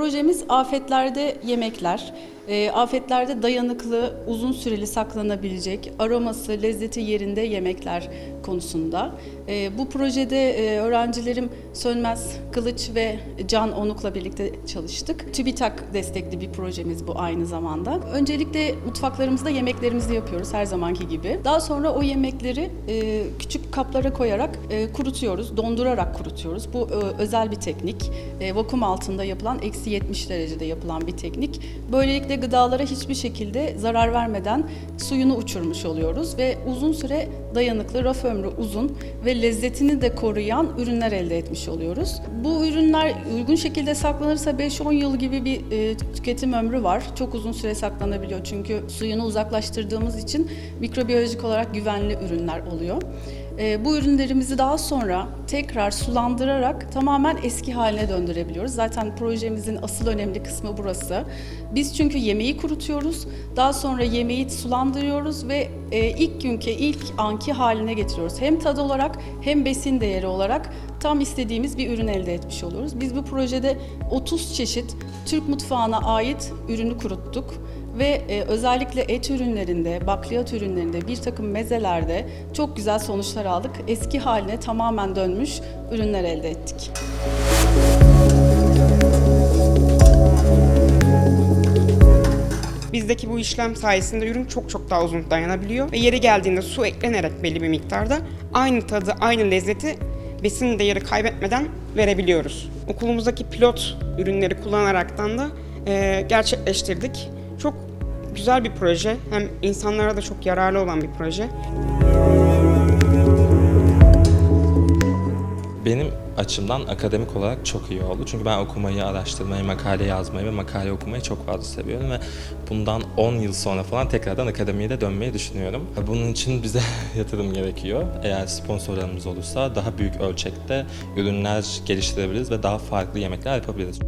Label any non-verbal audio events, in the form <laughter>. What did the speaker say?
projemiz afetlerde yemekler. E, afetlerde dayanıklı, uzun süreli saklanabilecek, aroması, lezzeti yerinde yemekler konusunda. E, bu projede e, öğrencilerim Sönmez Kılıç ve Can Onuk'la birlikte çalıştık. TÜBİTAK destekli bir projemiz bu aynı zamanda. Öncelikle mutfaklarımızda yemeklerimizi yapıyoruz her zamanki gibi. Daha sonra o yemekleri e, küçük kaplara koyarak e, kurutuyoruz, dondurarak kurutuyoruz. Bu e, özel bir teknik. E, vakum altında yapılan, eksi 70 derecede yapılan bir teknik. Böylelikle gıdalara hiçbir şekilde zarar vermeden suyunu uçurmuş oluyoruz ve uzun süre dayanıklı, raf ömrü uzun ve lezzetini de koruyan ürünler elde etmiş oluyoruz. Bu ürünler uygun şekilde saklanırsa 5-10 yıl gibi bir e, tüketim ömrü var. Çok uzun süre saklanabiliyor çünkü suyunu uzaklaştırdığımız için mikrobiyolojik olarak güvenli ürünler oluyor. E, bu ürünlerimizi daha sonra tekrar sulandırarak tamamen eski haline döndürebiliyoruz. Zaten projemizin asıl önemli kısmı burası. Biz çünkü yemeği kurutuyoruz, daha sonra yemeği sulandırıyoruz ve e, ilk günkü, ilk anki haline getiriyoruz. Hem tad olarak hem besin değeri olarak tam istediğimiz bir ürün elde etmiş oluyoruz. Biz bu projede 30 çeşit Türk mutfağına ait ürünü kuruttuk ve e, özellikle et ürünlerinde, bakliyat ürünlerinde, bir takım mezelerde çok güzel sonuçlar aldık. Eski haline tamamen dönmüş ürünler elde ettik. Bizdeki bu işlem sayesinde ürün çok çok daha uzun dayanabiliyor ve yeri geldiğinde su eklenerek belli bir miktarda aynı tadı, aynı lezzeti besin değeri kaybetmeden verebiliyoruz. Okulumuzdaki pilot ürünleri kullanaraktan da e, gerçekleştirdik. Çok güzel bir proje. Hem insanlara da çok yararlı olan bir proje. Benim açımdan akademik olarak çok iyi oldu. Çünkü ben okumayı, araştırmayı, makale yazmayı ve makale okumayı çok fazla seviyorum ve bundan 10 yıl sonra falan tekrardan akademiye de dönmeyi düşünüyorum. Bunun için bize <laughs> yatırım gerekiyor. Eğer sponsorlarımız olursa daha büyük ölçekte ürünler geliştirebiliriz ve daha farklı yemekler yapabiliriz.